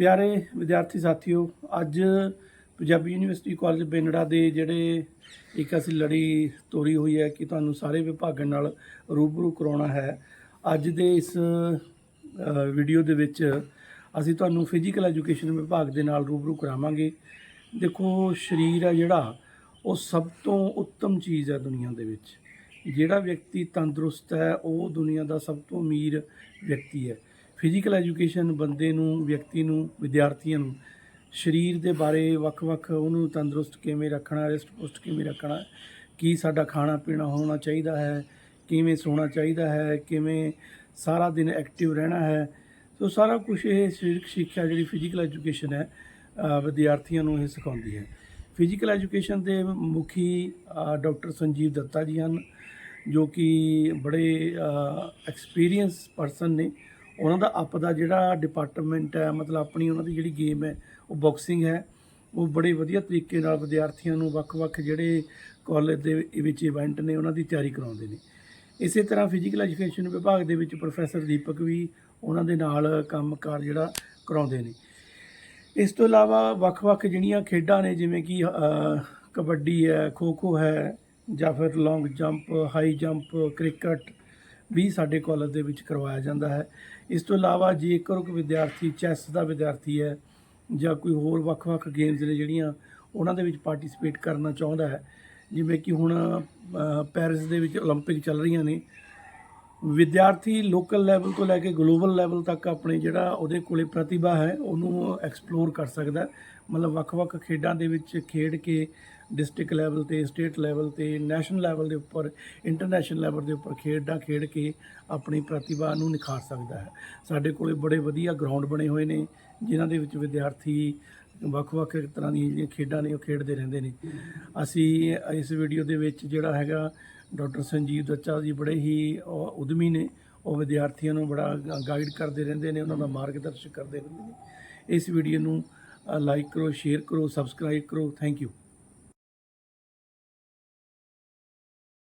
ਪਿਆਰੇ ਵਿਦਿਆਰਥੀ ਸਾਥੀਓ, ਅੱਜ ਪੰਜਾਬੀ ਯੂਨੀਵਰਸਿਟੀ ਕਾਲਜ ਬੇਨੜਾ ਦੇ ਜਿਹੜੇ ਇੱਕ ਅਸੀਂ ਲੜੀ ਤੋਰੀ ਹੋਈ ਹੈ ਕਿ ਤੁਹਾਨੂੰ ਸਾਰੇ ਵਿਭਾਗਾਂ ਨਾਲ ਰੂਬਰੂ ਕਰਾਉਣਾ ਹੈ। ਅੱਜ ਦੇ ਇਸ ਵੀਡੀਓ ਦੇ ਵਿੱਚ ਅਸੀਂ ਤੁਹਾਨੂੰ ਫਿਜ਼ੀਕਲ ਐਜੂਕੇਸ਼ਨ ਵਿਭਾਗ ਦੇ ਨਾਲ ਰੂਬਰੂ ਕਰਾਵਾਂਗੇ। ਦੇਖੋ, ਸਰੀਰ ਹੈ ਜਿਹੜਾ, ਉਹ ਸਭ ਤੋਂ ਉੱਤਮ ਚੀਜ਼ ਹੈ ਦੁਨੀਆ ਦੇ ਵਿੱਚ। ਜਿਹੜਾ ਵਿਅਕਤੀ ਤੰਦਰੁਸਤ ਹੈ, ਉਹ ਦੁਨੀਆ ਦਾ ਸਭ ਤੋਂ ਅਮੀਰ ਵਿਅਕਤੀ ਹੈ। ਫਿਜ਼ੀਕਲ ਐਜੂਕੇਸ਼ਨ ਬੰਦੇ ਨੂੰ, ਵਿਅਕਤੀ ਨੂੰ, ਵਿਦਿਆਰਥੀਆਂ ਨੂੰ, ਸਰੀਰ ਦੇ ਬਾਰੇ ਵੱਖ-ਵੱਖ ਉਹਨੂੰ ਤੰਦਰੁਸਤ ਕਿਵੇਂ ਰੱਖਣਾ ਰਿਸਟ ਪੁਸ਼ਟ ਕਿਵੇਂ ਰੱਖਣਾ, ਕੀ ਸਾਡਾ ਖਾਣਾ ਪੀਣਾ ਹੋਣਾ ਚਾਹੀਦਾ ਹੈ, ਕਿਵੇਂ ਸੋਣਾ ਚਾਹੀਦਾ ਹੈ, ਕਿਵੇਂ ਸਾਰਾ ਦਿਨ ਐਕਟਿਵ ਰਹਿਣਾ ਹੈ। ਸੋ ਸਾਰਾ ਕੁਝ ਇਹ ਸਰੀਰਕ ਸਿੱਖਿਆ ਜਿਹੜੀ ਫਿਜ਼ੀਕਲ ਐਜੂਕੇਸ਼ਨ ਹੈ ਵਿਦਿਆਰਥੀਆਂ ਨੂੰ ਇਹ ਸਿਖਾਉਂਦੀ ਹੈ। ਫਿਜ਼ੀਕਲ ਐਜੂਕੇਸ਼ਨ ਦੇ ਮੁਖੀ ਡਾਕਟਰ ਸੰਜੀਵ ਦੱਤਾ ਜੀ ਹਨ, ਜੋ ਕਿ ਬੜੇ ਐਕਸਪੀਰੀਅੰਸ ਪਰਸਨ ਨੇ। ਉਹਨਾਂ ਦਾ ਆਪ ਦਾ ਜਿਹੜਾ ਡਿਪਾਰਟਮੈਂਟ ਹੈ, ਮਤਲਬ ਆਪਣੀ ਉਹਨਾਂ ਦੀ ਜਿਹੜੀ ਗੇਮ ਹੈ, ਉਹ ਬਾਕਸਿੰਗ ਹੈ। ਉਹ ਬੜੇ ਵਧੀਆ ਤਰੀਕੇ ਨਾਲ ਵਿਦਿਆਰਥੀਆਂ ਨੂੰ ਵੱਖ-ਵੱਖ ਜਿਹੜੇ ਕਾਲਜ ਦੇ ਵਿੱਚ ਇਵੈਂਟ ਨੇ, ਉਹਨਾਂ ਦੀ ਤਿਆਰੀ ਕਰਾਉਂਦੇ ਨੇ। ਇਸੇ ਤਰ੍ਹਾਂ ਫਿਜ਼ੀਕਲ ਐਜੂਕੇਸ਼ਨ ਵਿਭਾਗ ਦੇ ਵਿੱਚ ਪ੍ਰੋਫੈਸਰ ਦੀਪਕ ਵੀ ਉਹਨਾਂ ਦੇ ਨਾਲ ਕੰਮਕਾਰ ਜਿਹੜਾ ਕਰਾਉਂਦੇ ਨੇ। ਇਸ ਤੋਂ ਇਲਾਵਾ ਵੱਖ-ਵੱਖ ਜਿਹੜੀਆਂ ਖੇਡਾਂ ਨੇ, ਜਿਵੇਂ ਕਿ ਕਬੱਡੀ ਹੈ, ਖੋ-ਖੋ ਹੈ, ਜਾਂ ਫਿਰ long jump high jump cricket ਵੀ ਸਾਡੇ ਕਾਲਜ ਦੇ ਵਿੱਚ ਕਰਵਾਇਆ ਜਾਂਦਾ ਹੈ ਇਸ ਤੋਂ ਇਲਾਵਾ ਜੇਕਰ ਕੋਈ ਵਿਦਿਆਰਥੀ ਚੈਸ ਦਾ ਵਿਦਿਆਰਥੀ ਹੈ ਜਾਂ ਕੋਈ ਹੋਰ ਵੱਖ-ਵੱਖ ਗੇਮਸ ਨੇ ਜਿਹੜੀਆਂ ਉਹਨਾਂ ਦੇ ਵਿੱਚ ਪਾਰਟਿਸਿਪੇਟ ਕਰਨਾ ਚਾਹੁੰਦਾ ਹੈ ਜਿਵੇਂ ਕਿ ਹੁਣ ਅ, ਪੈਰਿਸ ਦੇ ਵਿੱਚ 올림픽 ਚੱਲ ਰਹੀਆਂ ਨੇ ਵਿਦਿਆਰਥੀ ਲੋਕਲ ਲੈਵਲ ਤੋਂ ਲੈ ਕੇ ਗਲੋਬਲ ਲੈਵਲ ਤੱਕ ਆਪਣੇ ਜਿਹੜਾ ਉਹਦੇ ਕੋਲੇ ਪ੍ਰਤਿਭਾ ਹੈ, ਉਹਨੂੰ ਐਕਸਪਲੋਰ ਕਰ ਸਕਦਾ ਮਤਲਬ ਵੱਖ-ਵੱਖ ਖੇਡਾਂ ਦੇ ਵਿੱਚ ਖੇਡ ਕੇ ਡਿਸਟ੍ਰਿਕਟ ਲੈਵਲ ਤੇ ਸਟੇਟ ਲੈਵਲ ਤੇ ਨੈਸ਼ਨਲ ਲੈਵਲ ਦੇ ਉੱਪਰ ਇੰਟਰਨੈਸ਼ਨਲ ਲੈਵਲ ਦੇ ਉੱਪਰ ਖੇਡਾਂ ਖੇਡ ਕੇ ਆਪਣੀ ਪ੍ਰਤਿਭਾ ਨੂੰ ਨਿਖਾਰ ਸਕਦਾ ਹੈ। ਸਾਡੇ ਕੋਲੇ ਬੜੇ ਵਧੀਆ ਗਰਾਊਂਡ ਬਣੇ ਹੋਏ ਨੇ, ਜਿਨ੍ਹਾਂ ਦੇ ਵਿੱਚ ਵਿਦਿਆਰਥੀ ਵੱਖ-ਵੱਖ ਤਰ੍ਹਾਂ ਦੀਆਂ ਜਿਹੜੀਆਂ ਖੇਡਾਂ ਨੇ ਉਹ ਖੇਡਦੇ ਰਹਿੰਦੇ ਨੇ। ਅਸੀਂ ਇਸ ਵੀਡੀਓ ਦੇ ਵਿੱਚ ਜਿਹੜਾ ਹੈਗਾ ਡਾਕਟਰ ਸੰਜੀਵ ਦੱਚਾ ਜੀ ਬੜੇ ਹੀ ਉਹ ਉਦਮੀ ਨੇ, ਉਹ ਵਿਦਿਆਰਥੀਆਂ ਨੂੰ ਬੜਾ ਗਾਈਡ ਕਰਦੇ ਰਹਿੰਦੇ ਨੇ, ਉਹਨਾਂ ਦਾ ਮਾਰਗਦਰਸ਼ਨ ਕਰਦੇ ਰਹਿੰਦੇ ਨੇ। ਇਸ ਵੀਡੀਓ ਨੂੰ ਲਾਈਕ ਕਰੋ ਸ਼ੇਅਰ ਕਰੋ ਸਬਸਕ੍ਰਾਈਬ ਕਰੋ। Thank you